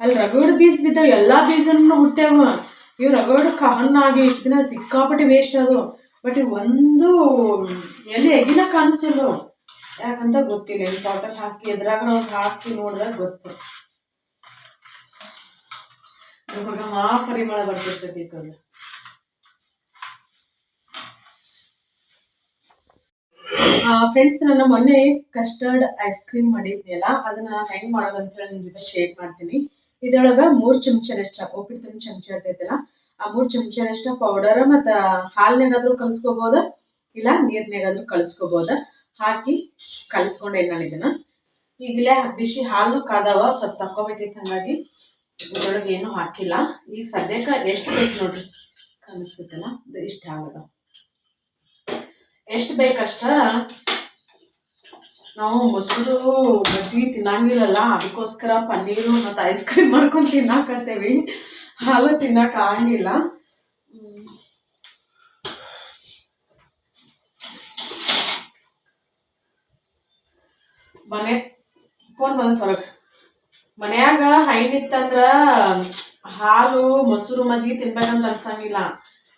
ಅಲ್ಲಿ ರಗಡ್ ಬೀಜ ಬಿದ್ದಾವ ಎಲ್ಲ ಬೀಜನೂ ಹುಟ್ಟ್ಯಾವ ಇವು ರಗಡ್ ಹಣ್ಣಾಗಿ ಇಷ್ಟು ದಿನ ಸಿಕ್ಕಾಪಟ್ಟೆ ವೇಸ್ಟ್ ಅದು. ಬಟ್ ಒಂದು ಎಲ್ಲಿ ಎಗಿನ ಕಾಣಿಸಲು ಯಾಕಂತ ಗೊತ್ತಿಲ್ಲ ಇಲ್ಲಿ ಬಾಟಲ್ ಹಾಕಿ ಎದ್ರಾಗ ನಾವು ಹಾಕಿ ನೋಡಿದಾಗ ಗೊತ್ತು. ಇವಾಗ ಮಾ ಪರಿಮಳ ಬರ್ತಿರ್ತೈತಿ ಇದೊಂದು ಫ್ರೆಂಡ್ಸ್ ನಾನು ಮೊನ್ನೆ ಕಸ್ಟರ್ಡ್ ಐಸ್ ಕ್ರೀಮ್ ಮಾಡಿದ್ನಲ್ಲ, ಅದನ್ನ ಹೆಂಗ್ ಮಾಡೋದು ಅಂತ ಹೇಳಿ ನಿಮ್ ಜೊತೆ ಶೇರ್ ಮಾಡ್ತೀನಿ. ಇದ್ರೊಳಗ ಮೂರ್ ಚಮಚನಷ್ಟ ಉಪ್ಪಿಟ್ಟಿನ ಚಮಚ ಇರ್ತೈತಲ್ಲ, ಆ ಮೂರ್ ಚಮಚನಷ್ಟ ಪೌಡರ್ ಮತ್ತ ಹಾಲ್ನಾಗಾದ್ರೂ ಕಲ್ಸ್ಕೋಬೋದ? ಇಲ್ಲ ನೀರ್ನಾಗಾದ್ರೂ ಕಲ್ಸ್ಕೋಬೋದ? ಹಾಕಿ ಕಲ್ಸ್ಕೊಂಡೆ ನಾನು ಇದನ್ನ. ಈಗಲೇ ಬಿಸಿ ಹಾಲು ಕಾದವ, ಸ್ವಲ್ಪ ತಕ್ಕೋಬೇಕಿತ್ತು ಹಂಗಾಗಿ ಇದ್ರೊಳಗೆ ಏನು ಹಾಕಿಲ್ಲ. ಈಗ ಸದ್ಯಕ್ಕೆ ಎಷ್ಟು ಬೇಕು ನೋಡ್ರಿ? ಕಲಿಸ್ಬಿಟ್ಟಲ್ಲ ಇಷ್ಟ ಆಗದ ಎಷ್ಟು ಬೇಕಷ್ಟ ನಾವು ಮೊಸರು ಮಜ್ಜಿಗೆ ತಿನ್ನಂಗಿಲ್ಲಲ್ಲ, ಅದಕ್ಕೋಸ್ಕರ ಪನ್ನೀರು ಮತ್ತು ಐಸ್ ಕ್ರೀಮ್ ಮಾಡ್ಕೊಂಡು ತಿನ್ನಾಕತ್ತೇವಿ. ಹಾಲು ತಿನ್ನಕ್ಕೆ ಆಗಿಲ್ಲ. ಮನೆ ಫೋನ್ ಬಂದ ಹೊರಗೆ ಮನೆಯಾಗ ಹೈನಿತ್ತಂದ್ರ ಹಾಲು, ಮೊಸರು ಮಜ್ಜಿಗೆ ತಿನ್ಬೇಕಂತ ಅನ್ಸಂಗಿಲ್ಲ.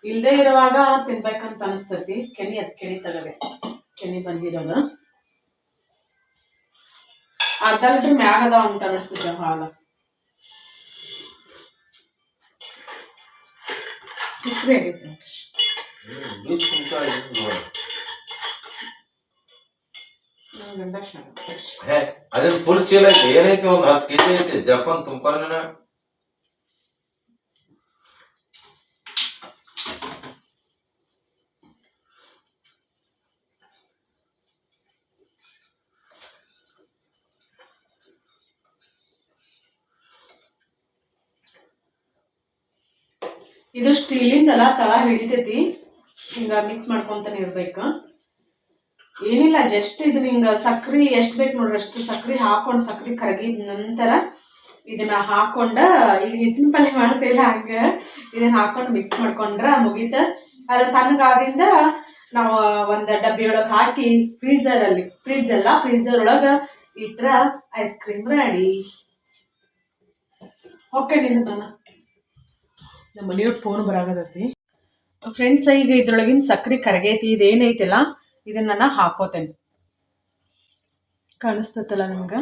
ಇಲ್ದೇ ಇರುವಾಗ ತಿನ್ಬೇಕಂತ ಅನಿಸ್ತತಿ. ಕೆನಿ, ಅದ್ ಕೆನಿ ತಗದೆ. ಕೆನಿ ಬಂದಿರೋದು. ಅರ್ಧ ಮ್ಯಾಗದ ಅಂತ ಅನಿಸ್ತದೆ ಹಾಲು ಸಿಕ್ಕರೆ ಆಗೈತೆ ತುಂಬ. ಹೇ ಫುಲ್ ಚೀಲ ಐತಿ. ಏನೈತಿ ಒಂದು ಹತ್ತು ಕೆಜಿ ಐತಿ. ಜಪಾನ್ ತುಂಬ್ಕೊಂಡ ಇದು ಸ್ಟೀಲಿಂದಲ್ಲ ತಳ ಹಿಡಿತೈತಿ. ಹಿಂಗ ಮಿಕ್ಸ್ ಮಾಡ್ಕೊಂತಾನೆ ಇರ್ಬೇಕು. ಏನಿಲ್ಲ ಜಸ್ಟ್ ಇದನ್ನ ಹಿಂಗ ಸಕ್ರಿ ಎಷ್ಟು ಬೇಕು ನೋಡ್ರಿ, ಅಷ್ಟು ಸಕ್ರಿ ಹಾಕೊಂಡ್ ಸಕ್ರಿ ಕರಗಿದ ನಂತರ ಇದನ್ನ ಹಾಕೊಂಡ ಈಗ ಹಿಟ್ಟಿನ ಪಲ್ಯ ಮಾಡ್ತಿಲ್ಲ ಹಂಗ. ಇದನ್ನ ಹಾಕೊಂಡ್ ಮಿಕ್ಸ್ ಮಾಡ್ಕೊಂಡ್ರ ಮುಗೀತ. ಅದ ತಣ್ಣಗಾದಿಂದ ನಾವು ಒಂದ್ ಡಬ್ಬಿ ಒಳಗ್ ಹಾಕಿ ಫ್ರೀಜರ್ ಅಲ್ಲಿ ಫ್ರಿಜ್ ಅಲ್ಲ ಫ್ರೀಜರ್ ಒಳಗ ಇಟ್ರ ಐಸ್ ಕ್ರೀಮ್ ರೆಡಿ ಓಕೆ ನಿನ್ನ ನಮ್ಮ ಮನೆಯವ್ರ ಫೋನ್ ಬರಾಗದತಿ ಫ್ರೆಂಡ್ಸ್ ಈಗ ಇದ್ರೊಳಗಿನ ಸಕ್ಕರೆ ಕರಗೈತಿ ಇದೇನೈತಿಲ್ಲ ಇದನ್ನ ನಾನು ಹಾಕೋತೇನೆ. ಕಾಣಿಸ್ತೈತಲ್ಲ ನಿಮ್ಗೆ?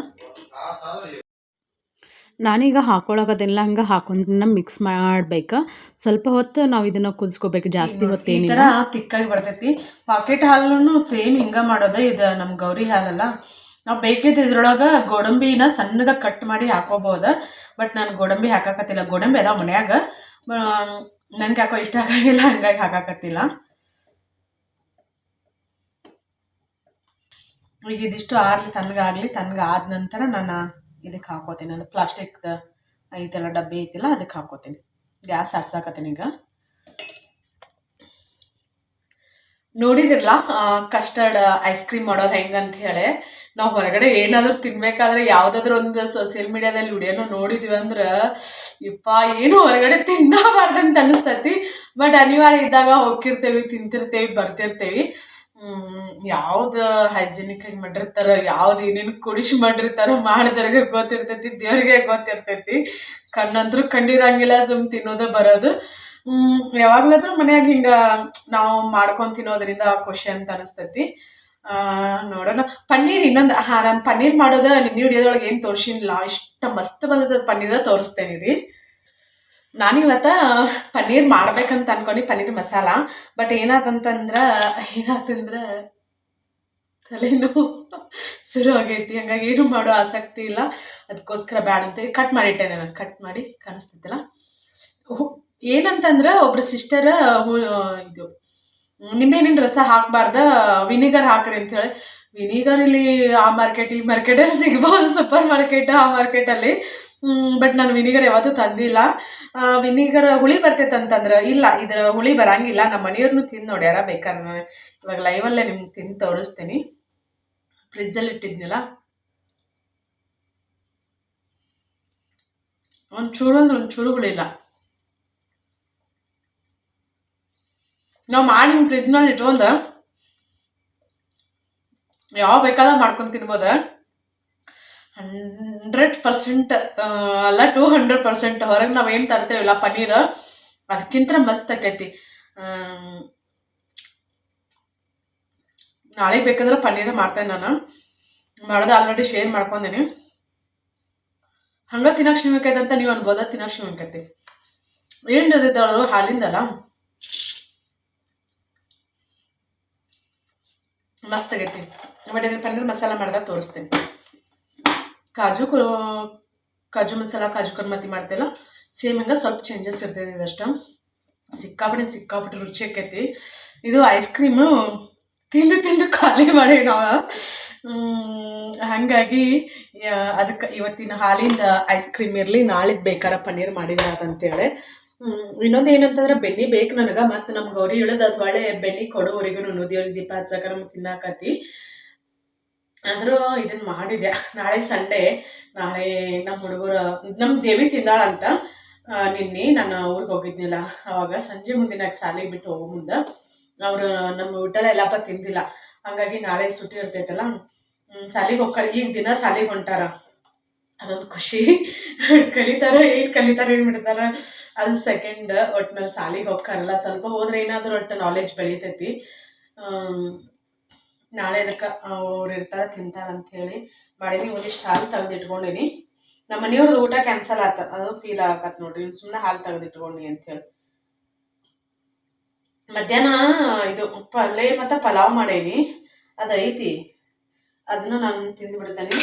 ನಾನೀಗ ಹಾಕೊಳಗದೆಲ್ಲ ಹಂಗೆ ಹಾಕೊಂಡನ್ನ ಮಿಕ್ಸ್ ಮಾಡ್ಬೇಕು. ಸ್ವಲ್ಪ ಹೊತ್ತು ನಾವು ಇದನ್ನು ಕುದಿಸ್ಕೋಬೇಕು ಜಾಸ್ತಿ ಹೊತ್ತು ಏನಿಲ್ಲ ತಿಕ್ಕಾಗಿ ಬರ್ತೈತಿ. ಪಾಕೆಟ್ ಹಾಲನ್ನು ಸೇಮ್ ಹಿಂಗೆ ಮಾಡೋದು ಇದು ನಮ್ಮ ಗೌರಿ ಹಾಲಲ್ಲ. ನಾವು ಬೇಕಿದ್ದು ಇದ್ರೊಳಗೆ ಗೋಡಂಬಿನ ಸಣ್ಣದಾಗ ಕಟ್ ಮಾಡಿ ಹಾಕೋಬಹುದು ಬಟ್ ನಾನು ಗೋಡಂಬಿ ಹಾಕಕತ್ತಿಲ್ಲ. ಗೋಡಂಬಿ ಅದಾವ ಮನ್ಯಾಗ. ನನ್ಗೆ ಯಾಕೋ ಇಷ್ಟ ಆಗಂಗಿಲ್ಲ ಹಂಗಾಗಿ ಹಾಕಾಕತ್ತಿಲ್ಲ ಈಗ ಇದಿಷ್ಟು ಆಗಲಿ ತಣ್ಣಗಾಗಲಿ ತಣ್ಣಗಾದ ನಂತರ ನಾನು ಇದಕ್ಕೆ ಹಾಕೋತೀನಿ. ನಾನು ಪ್ಲಾಸ್ಟಿಕ್ ಐತೆಲ್ಲ ಡಬ್ಬಿ ಐತಿಲ್ಲ ಅದಕ್ಕೆ ಹಾಕೋತೀನಿ. ಗ್ಯಾಸ್ ಹರ್ಸಾಕತ್ತೀನಿ ಈಗ. ನೋಡಿದಿರಲ್ಲ ಕಸ್ಟರ್ಡ್ ಐಸ್ ಕ್ರೀಮ್ ಮಾಡೋದು ಹೆಂಗಂತ ಹೇಳಿ. ನಾವು ಹೊರಗಡೆ ಏನಾದರೂ ತಿನ್ಬೇಕಾದ್ರೆ ಯಾವುದಾದ್ರೂ ಒಂದು ಸೋಷಿಯಲ್ ಮೀಡಿಯಾದಲ್ಲಿ ವಿಡಿಯೋನ ನೋಡಿದ್ವಿ ಅಂದ್ರೆ, ಇಪ್ಪ, ಏನು ಹೊರಗಡೆ ತಿನ್ನಬಾರ್ದಂತ ಅನಿಸ್ತತಿ. ಬಟ್ ಅನಿವಾರ್ಯ ಇದ್ದಾಗ ಹೋಗಿರ್ತೇವಿ ತಿಂತಿರ್ತೇವಿ, ಬರ್ತಿರ್ತೇವಿ. ಯಾವ್ದು ಹೈಜಿನಿಕ್ ಆಗಿ ಮಾಡಿರ್ತಾರ, ಯಾವ್ದು ಏನೇನು ಕುಡಿಸಿ ಮಾಡಿರ್ತಾರೋ ಮಾಡಿದವ್ರಿಗೆ ಗೊತ್ತಿರ್ತೈತಿ, ದೇವ್ರಿಗೆ ಗೊತ್ತಿರ್ತೈತಿ. ಕಣ್ಣಂದ್ರೂ ಕಂಡಿರಂಗಿಲ್ಲ ಸುಮ್ ತಿನ್ನೋದ ಬರೋದು. ಯಾವಾಗ್ಲಾದ್ರೂ ಮನ್ಯಾಗ ಹಿಂಗ ನಾವು ಮಾಡ್ಕೊಂಡು ತಿನ್ನೋದ್ರಿಂದ ಖುಷಿ ಅಂತ ಅನಿಸ್ತೈತಿ. ನೋಡೋಣ. ಪನ್ನೀರ್ ಇನ್ನೊಂದು ಹಾಂ, ನಾನು ಪನ್ನೀರ್ ಮಾಡೋದು ನಿನ್ನೆ ವಿಡಿಯೋದೊಳಗೆ ಏನು ತೋರಿಸಿಲ್ಲ ಇಷ್ಟ ಮಸ್ತ್ ಬಂದದ ಪನ್ನೀರ ತೋರಿಸ್ತೇನೆ ರೀ ನಾನಿವತ್ತ ಪನ್ನೀರ್ ಮಾಡ್ಬೇಕಂತ ಅನ್ಕೊಂಡು ಪನ್ನೀರ್ ಮಸಾಲ. ಬಟ್ ಏನಾತಂತಂದ್ರೆ ಏನಾತಂದ್ರೆ ತಲೆನೋವು ಶುರು ಆಗೈತಿ. ಹಂಗಾಗಿ ಏನು ಮಾಡೋ ಆಸಕ್ತಿ ಇಲ್ಲ. ಅದಕ್ಕೋಸ್ಕರ ಬ್ಯಾಡ ಅಂತೇಳಿ ಕಟ್ ಮಾಡಿಟ್ಟೆ ನಾನು. ಕಟ್ ಮಾಡಿ ಕಾಣಿಸ್ತಿದ್ದಲ್ಲ ಏನಂತಂದ್ರೆ ಒಬ್ರು ಸಿಸ್ಟರ್ ಇದು ನಿಂಬೆಹಣ್ಣಿನ ರಸ ಹಾಕಬಾರ್ದ, ವಿನಿಗರ್ ಹಾಕ್ರಿ ಅಂತ ಹೇಳಿ ವಿನಿಗರ್ ಇಲ್ಲಿ ಆ ಮಾರ್ಕೆಟ್ ಈ ಮಾರ್ಕೆಟಲ್ಲಿ ಸಿಗ್ಬೋದು ಸೂಪರ್ ಮಾರ್ಕೆಟ್ ಆ ಮಾರ್ಕೆಟಲ್ಲಿ ಬಟ್ ನಾನು ವಿನಿಗರ್ ಯಾವತ್ತೂ ತಂದಿಲ್ಲ. ವಿನಿಗರ್ ಹುಳಿ ಬರ್ತೈತೆ ಅಂತಂದ್ರೆ, ಇಲ್ಲ, ಇದ್ರ ಹುಳಿ ಬರಂಗಿಲ್ಲ. ನಮ್ಮ ಮನೆಯವ್ರನ್ನೂ ತಿಂದು ನೋಡ್ಯಾರ ಬೇಕಾದ್ರೆ. ಇವಾಗ ಲೈವಲ್ಲೇ ನಿಮ್ಗೆ ತಿಂದು ತೋರಿಸ್ತೀನಿ. ಫ್ರಿಜ್ಜಲ್ಲಿ ಇಟ್ಟಿದ್ನಲ್ಲ. ಒಂದು ಚೂರು ಅಂದ್ರೆ ಒಂದು ನಾವು ಮಾಡಿ ಫ್ರಿಜ್ನಲ್ಲಿ ಇಟ್ಕೊಂಡು ಯಾವ ಬೇಕಾದ ಮಾಡ್ಕೊಂಡು ತಿನ್ಬೋದ. ಹಂಡ್ರೆಡ್ ಪರ್ಸೆಂಟ್ ಅಲ್ಲ ಟೂ ಹಂಡ್ರೆಡ್ ಪರ್ಸೆಂಟ್ ಹೊರಗೆ ನಾವು ಏನು ತರ್ತೇವಿಲ್ಲ ಪನ್ನೀರ್. ಅದಕ್ಕಿಂತ ಮಸ್ತ್ ಆಕೈತಿ. ನಾಳೆ ಬೇಕಂದ್ರೆ ಪನ್ನೀರ್ ಮಾಡ್ತೇನೆ ನಾನು. ಮಾಡೋದು ಆಲ್ರೆಡಿ ಶೇರ್ ಮಾಡ್ಕೊಂಡೇನಿ. ಹಂಗೆ ತಿನ್ನಕ್ಕೆ ಶ್ರೀಮಂತ ಅಂತ ನೀವು ಅನ್ಬೋದ? ತಿನ್ನಕ್ಕೆ ಶಿವಕೈತಿ ಏನು ಹಾಲಿಂದಲ್ಲ ಮಸ್ತ್ ಆಗೈತಿ. ಬಟ್ ಇದನ್ನ ಪನ್ನೀರ್ ಮಸಾಲ ಮಾಡ್ದಾಗ ತೋರಿಸ್ತೀನಿ. ಕಾಜು ಕಾಜು ಮಸಾಲ, ಕಾಜು ಕರ್ಮತಿ ಮಾಡ್ತೇಲ್ಲ ಸೇಮ್ ಹಂಗೆ ಸ್ವಲ್ಪ ಚೇಂಜಸ್ ಇರ್ತೈತಿ ಇದಷ್ಟು ಸಿಕ್ಕಾಪಟ್ಟೆ ಸಿಕ್ಕಾಪಟ್ಟೆ ರುಚಿ ಆಕೈತಿ. ಇದು ಐಸ್ ಕ್ರೀಮು ತಿಂದು ತಿಂದು ಖಾಲಿ ಮಾಡಿ ನಾವು. ಹಾಗಾಗಿ ಅದಕ್ಕೆ ಇವತ್ತಿನ ಹಾಲಿಂದ ಐಸ್ ಕ್ರೀಮ್ ಇರಲಿ ನಾಳಿದ್ದು ಬೇಕಾರ ಪನ್ನೀರ್ ಮಾಡಿದ್ರೆ ಅಂತೇಳಿ ಇನ್ನೊಂದು ಏನಂತಂದ್ರೆ, ಬೆಣ್ಣಿ ಬೇಕು ನನಗೆ, ಮತ್ತು ನಮ್ಮ ಗೌರಿ ಹೇಳೋದು ಅದು ಒಳ್ಳೆ ಬೆಣ್ಣಿ ಕೊಡೋವರೆಗೂ ದೇವ್ರಿಗೆ ದೀಪ ಹಚ್ಚಕ ನಮ್ಗೆ ತಿನ್ನಾಕತಿ ಆದರೂ ಇದನ್ನ ಮಾಡಿದೆ ನಾಳೆ ಸಂಡೇ, ನಾಳೆ ನಮ್ಮ ಹುಡುಗರು ನಮ್ಮ ದೇವಿ ತಿಂದಾಳಂತ. ನಿನ್ನೆ ನಾನು ಊರಿಗೆ ಹೋಗಿದ್ನಿಲ್ಲ, ಅವಾಗ ಸಂಜೆ ಮುಂದಿನ ಸಾಲಿಗೆ ಬಿಟ್ಟು ಹೋಗೋ ಮುಂದೆ, ಅವರು ನಮ್ಮ ಊಟಲ್ಲ ಎಲ್ಲಪ್ಪ ತಿಂದಿಲ್ಲ. ಹಂಗಾಗಿ ನಾಳೆ ಸುಟ್ಟಿ ಇರ್ತೈತಲ್ಲ. ಶಾಲೆಗೆ ಹೋಗ್ತಾರೆ ಈಗ ದಿನ ಶಾಲೆಗೆ ಹೊಂಟಾರ. ಅದೊಂದು ಖುಷಿ. ಕಲಿತಾರ, ಏನು ಕಲಿತಾರ, ಏನು ಬಿಡ್ತಾರ ಅದು ಸೆಕೆಂಡ್ ಒಟ್ನಲ್ಲಿ ಸಾಲಿಗೆ ಹೋಗ್ಕಾರಲ್ಲ, ಸ್ವಲ್ಪ ಹೋದ್ರೆ ಏನಾದರೂ ಒಟ್ಟು ನಾಲೆಜ್ ಬೆಳಿತೈತಿ. ನಾಳೆ ಅದಕ್ಕೆ ಅವ್ರು ಇರ್ತಾರೆ, ತಿಂತಾರೆ ಹೇಳಿ ಮಾಡೀನಿ ಒಂದಿಷ್ಟು ಹಾಲು ತೆಗೆದು ಇಟ್ಕೊಂಡೀನಿ ನಮ್ಮ ಮನೆಯವ್ರದ್ದು ಊಟ ಕ್ಯಾನ್ಸಲ್ ಆತ, ಅದು ಫೀಲ್ ಆಗತ್ತೆ ನೋಡ್ರಿ ಸುಮ್ಮನೆ ಹಾಲು ಅಂತ ಹೇಳಿ. ಮಧ್ಯಾಹ್ನ ಇದು ಪಲ್ಲೆ ಮತ್ತು ಪಲಾವ್ ಮಾಡೇನಿ ಅದು ಐತಿ ಅದನ್ನ ನಾನು ತಿಂದು ಬಿಡ್ತೇನೆ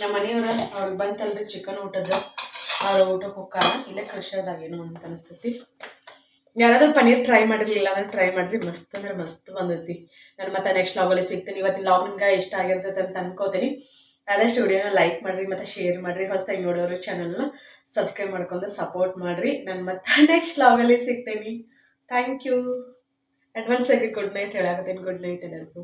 ನಮ್ಮ ಮನೆಯವ್ರ ಅವ್ರಿಗೆ ಬಂತಲ್ರಿ ಚಿಕನ್ ಊಟದ. ಅವ್ರ ಊಟಕ್ಕೆ ಹೋಗ್ತಾರ ಇಲ್ಲೇ ಕೃಷಿಯದಾಗೇನೋ ಅಂತ ಅನಿಸ್ತೈತಿ. ಯಾರಾದರೂ ಪನ್ನೀರ್ ಟ್ರೈ ಮಾಡಿರಲಿಲ್ಲ ಅಂದ್ರೆ ಟ್ರೈ ಮಾಡಿರಿ, ಮಸ್ತ್ ಅಂದ್ರೆ ಮಸ್ತ್ ಬಂದೈತಿ. ನಾನು ಮತ್ತೆ ನೆಕ್ಸ್ಟ್ ಲಾಗಲ್ಲಿ ಸಿಗ್ತೀನಿ, ಇವತ್ತಿನ ಲಾಗ್ ನಿಮ್ಗೆ ಇಷ್ಟ ಆಗಿರ್ತೈತೆ ಅಂತ ಅನ್ಕೋತೀನಿ. ಆದಷ್ಟು ವಿಡಿಯೋನ ಲೈಕ್ ಮಾಡಿರಿ, ಮತ್ತು ಶೇರ್ ಮಾಡಿರಿ, ಹೊಸದಾಗಿ ನೋಡೋರು ಚಾನಲ್ನ ಸಬ್ಸ್ಕ್ರೈಬ್ ಮಾಡ್ಕೊಂಡು ಸಪೋರ್ಟ್ ಮಾಡಿರಿ. ನಾನು ಮತ್ತೆ *laughs* ನೆಕ್ಸ್ಟ್ ಲಾಗಲ್ಲಿ ಸಿಗ್ತೀನಿ. ಥ್ಯಾಂಕ್ ಯು ಅಡ್ವಾನ್ಸ್ ಆಗಿ ಗುಡ್ ನೈಟ್ ಹೇಳಾಕತ್ತೀನಿ. ಗುಡ್ ನೈಟ್ ಎಲ್ಲರಿಗೂ.